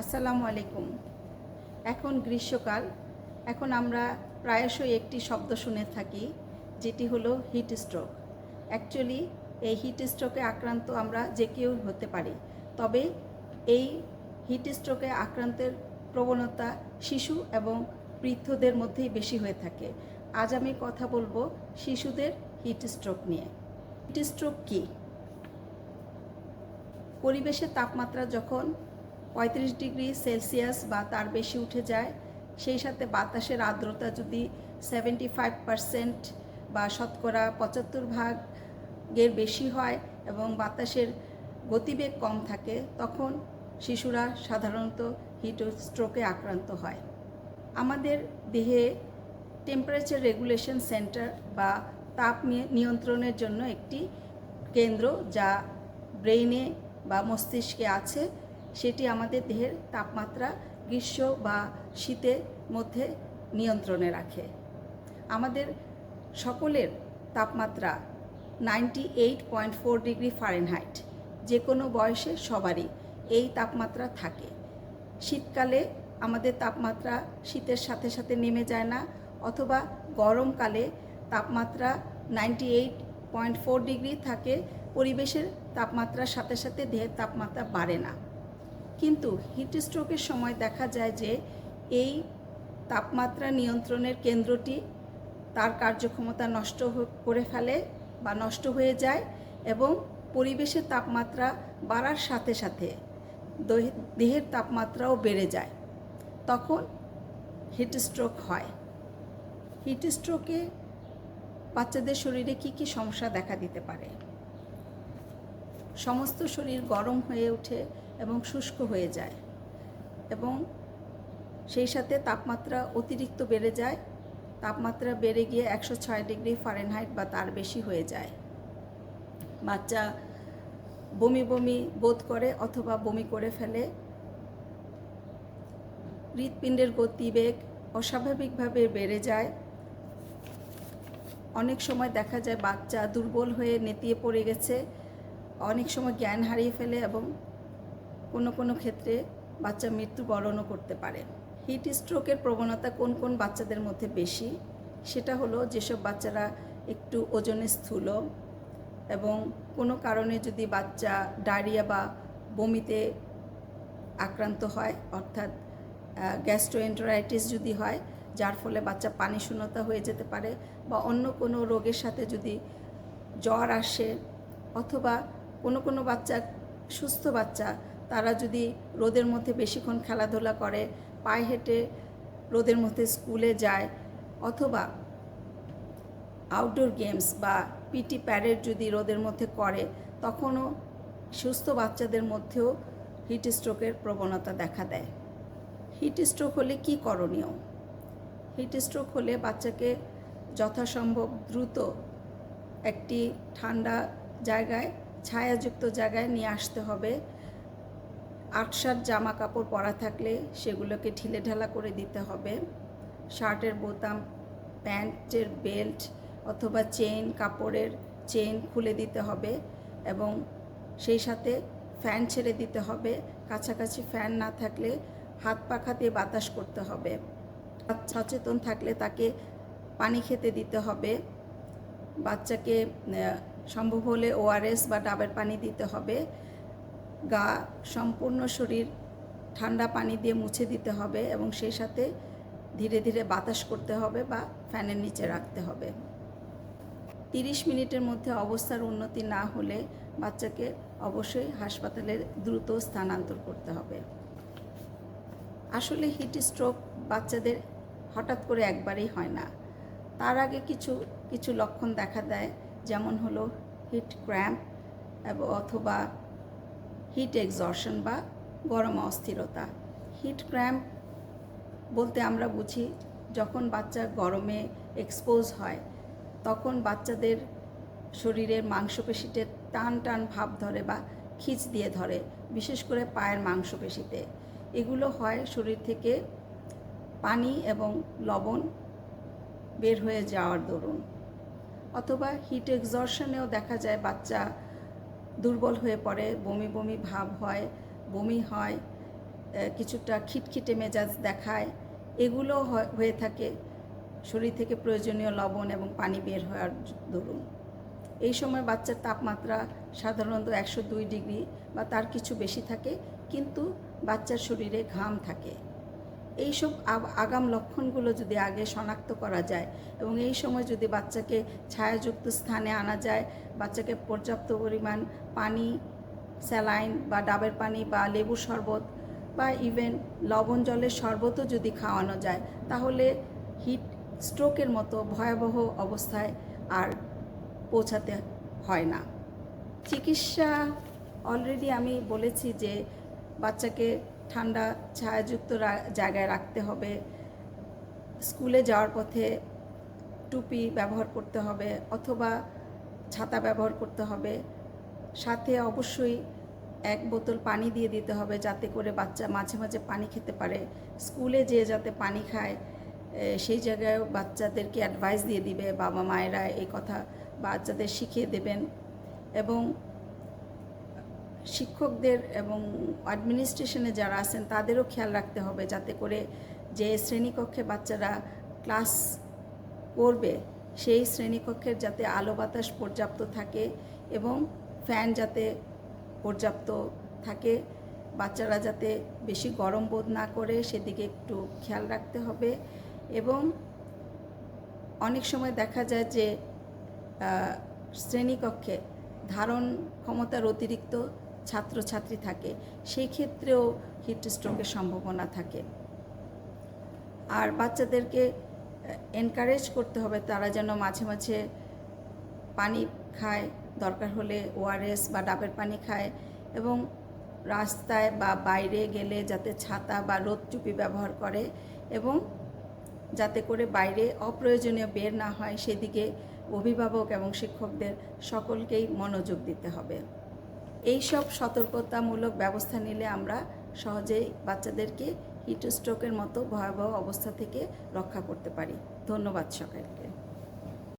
আসসালামু আলাইকুম। এখন গ্রীষ্মকাল। এখন আমরা প্রায়শই একটি শব্দ শুনে থাকি, যেটি হলো হিট স্ট্রোক। অ্যাকচুয়ালি এই হিট স্ট্রোকে আক্রান্ত আমরা যে কেউ হতে পারি, তবে এই হিট স্ট্রোকে আক্রান্তের প্রবণতা শিশু এবং বৃদ্ধদের মধ্যেই বেশি হয়ে থাকে। আজ আমি কথা বলব শিশুদের হিট স্ট্রোক নিয়ে। হিট স্ট্রোক কী? পরিবেশের তাপমাত্রা যখন পঁয়ত্রিশ ডিগ্রি সেলসিয়াস বা তার বেশি উঠে যায়, সেই সাথে বাতাসের আর্দ্রতা যদি সেভেন্টি ফাইভ পারসেন্ট বা শতকরা পঁচাত্তর ভাগের বেশি হয় এবং বাতাসের গতিবেগ কম থাকে, তখন শিশুরা সাধারণত হিট স্ট্রোকে আক্রান্ত হয়। আমাদের দেহে টেম্পারেচার রেগুলেশন সেন্টার বা তাপ নিয়ে- নিয়ন্ত্রণের জন্য একটি কেন্দ্র যা ব্রেইনে বা মস্তিষ্কে আছে সেটি আমাদের দেহের তাপমাত্রা, গ্রীষ্ম বা শীতের মধ্যে নিয়ন্ত্রণে রাখে। আমাদের সকলের তাপমাত্রা ninety eight point four degree Fahrenheit যে কোনো বয়সে সবারই এই তাপমাত্রা থাকে। শীতকালে আমাদের তাপমাত্রা শীতের সাথে সাথে নেমে যায় না, অথবা গরমকালে তাপমাত্রা ninety eight point four degree থাকে, পরিবেশের তাপমাত্রার সাথে সাথে দেহের তাপমাত্রা বাড়ে না। কিন্তু হিট স্ট্রোকের সময় দেখা যায় যে এই তাপমাত্রা নিয়ন্ত্রণের কেন্দ্রটি তার কার্যক্ষমতা নষ্ট করে ফেলে বা নষ্ট হয়ে যায় এবং পরিবেশের তাপমাত্রা বাড়ার সাথে সাথে দেহের তাপমাত্রাও বেড়ে যায়। তখন হিট স্ট্রোক হয়। হিট স্ট্রোকে বাচ্চাদের শরীরে কি কি সমস্যা দেখা দিতে পারে? সমস্ত শরীর গরম হয়ে ওঠে এবং শুষ্ক হয়ে যায় এবং সেই সাথে তাপমাত্রা অতিরিক্ত বেড়ে যায়। তাপমাত্রা বেড়ে গিয়ে একশো ছয় ডিগ্রি ফারেনহাইট বা তার বেশি হয়ে যায়। বাচ্চা বমি বমি বোধ করে অথবা বমি করে ফেলে। হৃৎপিণ্ডের গতিবেগ অস্বাভাবিকভাবে বেড়ে যায়। অনেক সময় দেখা যায় বাচ্চা দুর্বল হয়ে নেতিয়ে পড়ে গেছে। অনেক সময় জ্ঞান হারিয়ে ফেলে এবং কোনো কোনো ক্ষেত্রে বাচ্চা মৃত্যুবরণও করতে পারে। হিট স্ট্রোকের প্রবণতা কোন কোন বাচ্চাদের মধ্যে বেশি? সেটা হলো যেসব বাচ্চারা একটু ওজনে স্থূল এবং কোনো কারণে যদি বাচ্চা ডায়রিয়া বা বমিতে আক্রান্ত হয়, অর্থাৎ গ্যাস্ট্রোএন্টারাইটিস যদি হয়, যার ফলে বাচ্চা পানি শূন্যতা হয়ে যেতে পারে বা অন্য কোনো রোগের সাথে যদি জ্বর আসে অথবা কোনো কোনো বাচ্চা সুস্থ বাচ্চা তারা যদি রোদের মধ্যে বেশিক্ষণ খেলাধুলা করে, পায়ে হেঁটে রোদের মধ্যে স্কুলে যায়, অথবা আউটডোর গেমস বা পিটি প্যারেড যদি রোদের মধ্যে করে, তখনও সুস্থ বাচ্চাদের মধ্যেও হিট স্ট্রোকের প্রবণতা দেখা দেয়। হিট স্ট্রোক হলে কি করণীয়? হিট স্ট্রোক হলে বাচ্চাকে যথাসম্ভব দ্রুত একটি ঠান্ডা জায়গায়, ছায়াযুক্ত জায়গায় নিয়ে আসতে হবে। আটসার জামা কাপড় পরা থাকলে সেগুলোকে ঢিলে ঢালা করে দিতে হবে। শার্টের বোতাম, প্যান্টের বেল্ট অথবা চেন কাপড়ের চেন খুলে দিতে হবে এবং সেই সাথে ফ্যান ছেড়ে দিতে হবে। কাছাকাছি ফ্যান না থাকলে হাত পাখা দিয়ে বাতাস করতে হবে। সচেতন থাকলে তাকে পানি খেতে দিতে হবে। বাচ্চাকে সম্ভব হলে ওআরএস বা ডাবের পানি দিতে হবে। গা সম্পূর্ণ শরীর ঠান্ডা পানি দিয়ে মুছে দিতে হবে এবং সেই সাথে ধীরে ধীরে বাতাস করতে হবে বা ফ্যানের নিচে রাখতে হবে। তিরিশ মিনিটের মধ্যে অবস্থার উন্নতি না হলে বাচ্চাকে অবশ্যই হাসপাতালে দ্রুত স্থানান্তর করতে হবে। আসলে হিট স্ট্রোক বাচ্চাদের হঠাৎ করে একবারেই হয় না। তার আগে কিছু কিছু লক্ষণ দেখা দেয়, যেমন হলো হিট ক্র্যাম্প, অথবা হিট এক্সর্শন বা গরম অস্থিরতা। হিট ক্র্যাম্প বলতে আমরা বুঝি যখন বাচ্চা গরমে এক্সপোজ হয়, তখন বাচ্চাদের শরীরের মাংসপেশিতে টান টান ভাব ধরে বা খিচ দিয়ে ধরে, বিশেষ করে পায়ের মাংসপেশিতে। এগুলো হয় শরীর থেকে পানি এবং লবণ বের হয়ে যাওয়ার দরুন। অথবা হিট এক্সর্শনেও দেখা যায় বাচ্চা দুর্বল হয়ে পড়ে, বমি বমি ভাব হয়, বমি হয় কিছুটা খিটখিটে মেজাজ দেখায়, এগুলো হয়- থাকে। শরীর থেকে প্রয়োজনীয় লবণ এবং পানি বের হওয়ার দরুন। এই সময় বাচ্চার তাপমাত্রা সাধারণত একশো দুই ডিগ্রি বা তার কিছু বেশি থাকে, কিন্তু বাচ্চার শরীরে ঘাম থাকে। এইসব আগ- আগাম লক্ষণগুলো যদি আগে শনাক্ত করা যায় এবং এই সময় যদি বাচ্চাকে ছায়াযুক্ত স্থানে আনা যায়, বাচ্চাকে পর্যাপ্ত পরিমাণ পানি, স্যালাইন বা ডাবের পানি বা লেবুর শরবত বা ইভেন লবণ জলের শরবতও যদি খাওয়ানো যায়, তাহলে হিট স্ট্রোকের মতো ভয়াবহ অবস্থায় আর পৌঁছাতে হয় না। চিকিৎসা, অলরেডি আমি বলেছি যে বাচ্চাকে ঠান্ডা ছায়াযুক্ত জায়গায় রাখতে হবে। স্কুলে যাওয়ার পথে টুপি ব্যবহার করতে হবে অথবা ছাতা ব্যবহার করতে হবে। সাথে অবশ্যই এক বোতল পানি দিয়ে দিতে হবে যাতে করে বাচ্চা মাঝে মাঝে পানি খেতে পারে। স্কুলে যেয়ে যাতে পানি খায় সেই জায়গায় বাচ্চাদেরকে অ্যাডভাইস দিয়ে দিবে বাবা মায়েরা এই কথা বাচ্চাদের শিখিয়ে দেবেন। এবং শিক্ষকদের এবং অ্যাডমিনিস্ট্রেশনে যারা আছেন, তাদেরও খেয়াল রাখতে হবে যাতে করে যে শ্রেণীকক্ষে বাচ্চারা ক্লাস করবে, সেই শ্রেণীকক্ষের যাতে আলো বাতাস পর্যাপ্ত থাকে এবং ফ্যান যাতে পর্যাপ্ত থাকে। বাচ্চারা যাতে বেশি গরম বোধ না করে, সেদিকে একটু খেয়াল রাখতে হবে এবং অনেক সময় দেখা যায় যে শ্রেণীকক্ষে ধারণ ক্ষমতার অতিরিক্ত ছাত্রছাত্রী থাকে, সেই ক্ষেত্রেও হিট স্ট্রোকের সম্ভাবনা থাকে। আর বাচ্চাদেরকে এনকারেজ করতে হবে তারা যেন মাঝে মাঝে পানি খায়, দরকার হলে ওআরএস বা ডাবের পানি খায় এবং রাস্তায় বা বাইরে গেলে যাতে ছাতা বা রোদ টুপি ব্যবহার করে এবং যাতে করে বাইরে অপ্রয়োজনীয় বের না হয়, সেদিকে অভিভাবক এবং শিক্ষকদের সকলকেই মনোযোগ দিতে হবে। এই সব সতর্কতামূলক ব্যবস্থা নিলে আমরা সহজেই বাচ্চাদেরকে হিট স্ট্রোকের মতো ভয়াবহ অবস্থা থেকে রক্ষা করতে পারি। ধন্যবাদ সকলকে।